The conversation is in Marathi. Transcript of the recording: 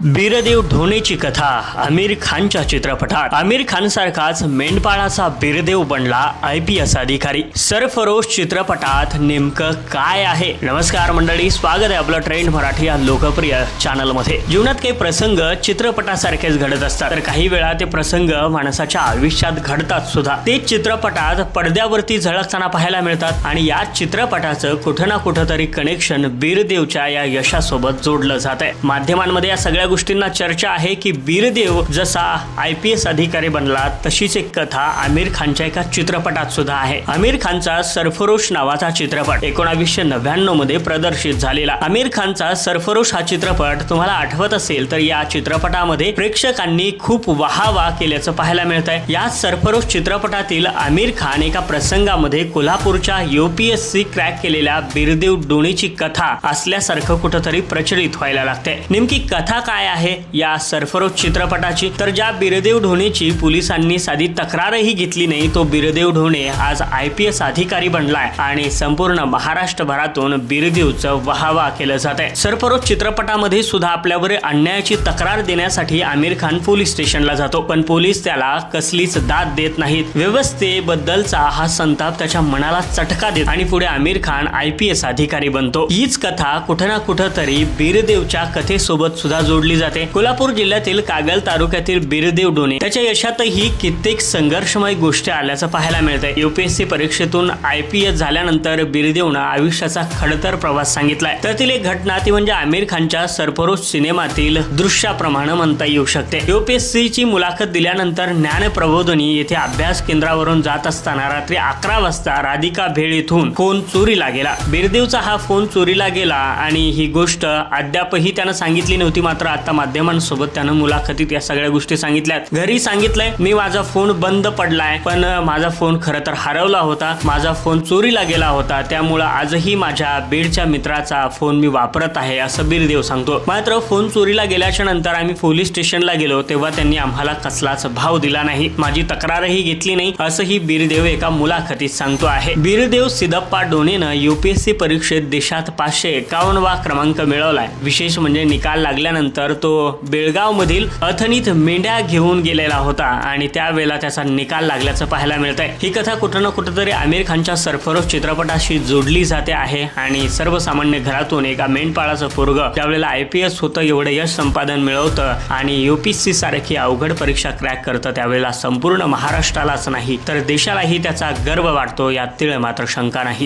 बीरदेव ढोणेची कथा आमिर खानच्या चित्रपटात. आमिर खान सारखाच मेंढपाळाचा बीरदेव बनला आय पी एस अधिकारी. सरफरोश चित्रपटात नेमकं काय आहे? नमस्कार मंडळी स्वागत आहे आपलं ट्रेंड मराठी या लोकप्रिय चॅनलमध्ये जीवनात काही प्रसंग चित्रपटासारखेच घडत असतात. तर काही वेळा ते प्रसंग माणसाच्या आयुष्यात घडतात सुद्धा. ते चित्रपटात पडद्यावरती झळकताना पाहायला मिळतात आणि या चित्रपटाचं कुठं ना कुठं तरी कनेक्शन बीरदेवच्या या यशासोबत जोडलं जात आहे माध्यमांमध्ये या सगळ्या गोष्टींना चर्चा आहे की वीरदेव जसा आय पी एस अधिकारी बनला तशीच एक कथा आमिर खानच्या एका चित्रपटात सुद्धा आहे. आमिर खानचा सरफरोश नावाचा चित्रपट एकोणावीसशे नव्याण्णवमध्ये प्रदर्शित झालेला. आमिर खानचा सरफरोश हा चित्रपट तुम्हाला आठवत असेल तर या चित्रपटामध्ये प्रेक्षकांनी खूप वाहावा केल्याचं पाहायला मिळत आहे या सरफरोश चित्रपटातील आमिर खान एका प्रसंगामध्ये कोल्हापूरच्या युपीएससी क्रॅक केलेल्या बीरदेव डोणीची कथा असल्यासारखं कुठंतरी प्रचलित व्हायला लागते नेमकी कथा काय काय आहे या सरफरोश चित्रपटाची? तर ज्या बिरदेव ढोणेची पोलिसांनी साधी तक्रारही घेतली नाही तो बिरदेव ढोणे आज आय पी एस अधिकारी बनलाय आणि संपूर्ण महाराष्ट्रभरातून बिरदेवचं वाहवा केलं जात आहे सरफरोश चित्रपटामध्ये सुद्धा आपल्यावर अन्यायाची तक्रार देण्यासाठी आमिर खान पोलीस स्टेशनला जातो. पण पोलीस त्याला कसलीच दाद देत नाहीत. व्यवस्थेबद्दलचा हा संताप त्याच्या मनाला चटका देत आणि पुढे Aamir Khan I P S अधिकारी बनतो. हीच कथा कुठं ना कुठं तरी बिरदेवच्या कथेसोबत सुद्धा जोडली जाते. कोल्हापूर जिल्ह्यातील कागल तालुक्यातील बिरदेव डोणे त्याच्या यशातही कित्येक संघर्षमय गोष्टी आल्याचं पाहायला मिळतंय. युपीएससी परीक्षेतून आय पी एस झाल्यानंतर बिरदेवनं आयुष्याचा खडतर प्रवास सांगितलाय. त्यातील एक घटना ती म्हणजे आमिर खानच्या सरफरोश सिनेमातील दृश्याप्रमाणे म्हणता येऊ शकते. युपीएससी ची मुलाखत दिल्यानंतर ज्ञान प्रबोधनी येथे अभ्यास केंद्रावरून जात असताना रात्री अकरा वाजता राधिका भेळ इथून फोन चोरीला गेला. बिरदेवचा हा फोन चोरीला गेला आणि ही गोष्ट अद्यापही त्यानं सांगितली नव्हती मात्र आता माध्यमांसोबत त्यानं मुलाखतीत या सगळ्या गोष्टी सांगितल्यात. घरी सांगितलंय मी माझा फोन बंद पडलाय पण माझा फोन खरं तर हरवला होता. माझा फोन चोरीला गेला होता. त्यामुळं आजही माझ्या बीडच्या मित्राचा फोन मी वापरत आहे असं बीरदेव सांगतो. मात्र फोन चोरीला गेल्याच्यानंतर आम्ही पोलीस स्टेशनला गेलो तेव्हा त्यांनी आम्हाला कसलाच भाव दिला नाही. माझी तक्रारही घेतली नाही असंही बीरदेव एका मुलाखतीत सांगतो आहे. बीरदेव सिदप्पा डोनेनं युपीएससी परीक्षेत देशात पाचशे एकावन्नवा क्रमांक मिळवलाय. विशेष म्हणजे निकाल लागल्यानंतर तो बेळगावमधील अथनीत मेंढ्या घेऊन गेलेला होता आणि त्यावेळेला त्याचा निकाल लागल्याचं पाहायला मिळत आहे ही कथा कुठं ना कुठंतरी आमिर खानच्या सरफरोश चित्रपटाशी जोडली जाते आहे आणि सर्वसामान्य घरातून एका मेंढपाळाचं पोरग त्यावेळेला आय पी एस होतं एवढं यश संपादन मिळवतं आणि युपीएससी सारखी अवघड परीक्षा क्रॅक करतं त्यावेळेला संपूर्ण महाराष्ट्रालाच नाही तर देशालाही त्याचा गर्व वाटतो यात तिळ मात्र शंका नाही.